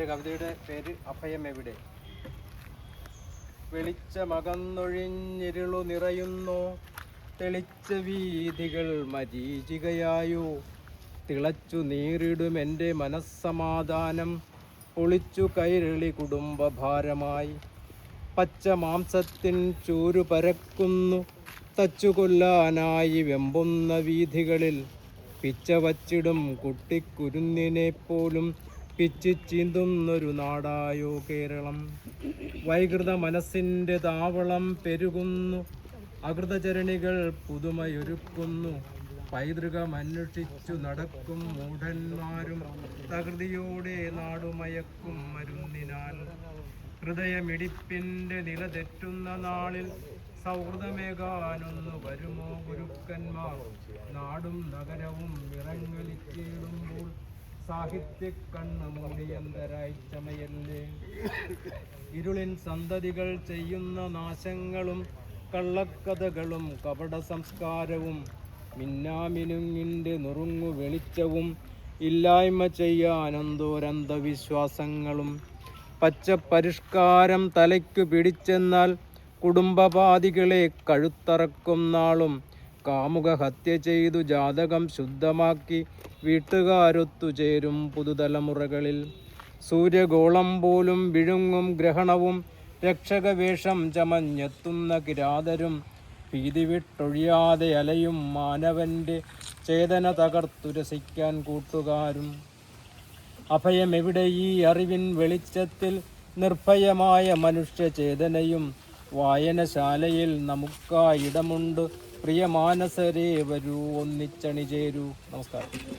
എന്റെ കവിതയുടെ പേര് അഭയം എവിടെ? വെളിച്ചമകന്നൊഴിഞ്ഞിരുളു നിറയുന്നു. തെളിച്ച വീതികൾ മരീചികയായോ തിളച്ചു നീറിടും എന്റെ മനസ്സമാധാനം. ഒളിച്ചു കൈരളി കുടുംബഭാരമായി. പച്ച മാംസത്തിൻ ചൂരു പരക്കുന്നു. തച്ചുകൊല്ലാനായി വെമ്പുന്ന വീഥികളിൽ. പിച്ചവച്ചിടും വച്ചിടും കുട്ടിക്കുരുന്നിനെ പോലും പിച്ചി ചീന്തുന്നൊരു നാടായോ കേരളം. വൈകൃത മനസ്സിന്റെ താവളം പെരുകുന്നു. അകൃതചരണികൾ പുതുമയൊരുക്കുന്നു. പൈതൃകം അന്വേഷിച്ചു നടക്കും മൂഢന്മാരും. തകൃതിയോടെ നാടുമയക്കും മരുന്നിനാൽ. ഹൃദയമിടിപ്പിന്റെ നില തെറ്റുന്ന നാളിൽ സൗഹൃദമേകാനൊന്നു വരുമോ ഗുരുക്കന്മാർ? നാടും നഗരവും ഇറങ്ങലിച്ചിടുമ്പോൾ സാഹിത്യ കണ്ണ് മൂടിയന്തരായി ചമയല്ലേ? ഇരുളിൻ സന്തതികൾ ചെയ്യുന്ന നാശങ്ങളും കള്ളക്കഥകളും കപട സംസ്കാരവും മിന്നാമിനുങ്ങിന്റെ നുറുങ്ങു വെളിച്ചവും ഇല്ലായ്മ ചെയ്യാനെന്തോരന്ധവിശ്വാസങ്ങളും പച്ച പരിഷ്കാരം തലയ്ക്കു പിടിച്ചെന്നാൽ കുടുംബപാതികളെ കഴുത്തറക്കും നാളും കാമുക ഹത്യ ചെയ്തു ജാതകം ശുദ്ധമാക്കി വീട്ടുകാരൊത്തു ചേരും പുതുതലമുറകളിൽ. സൂര്യഗോളം പോലും വിഴുങ്ങും ഗ്രഹണവും രക്ഷകവേഷം ചമഞ്ഞെത്തുന്ന കിരാതരും ഭീതി വിട്ടൊഴിയാതെ അലയും മാനവന്റെ ചേതന തകർത്തുരസിക്കാൻ കൂട്ടുകാരും. അഭയമെവിടെ ഈ അറിവിൻ വെളിച്ചത്തിൽ നിർഭയമായ മനുഷ്യചേതനയും വായനശാലയിൽ നമുക്കായിടമുണ്ട് പ്രിയമാനസരേ വരൂ ഒന്നിച്ചണിചേരൂ. നമസ്കാരം.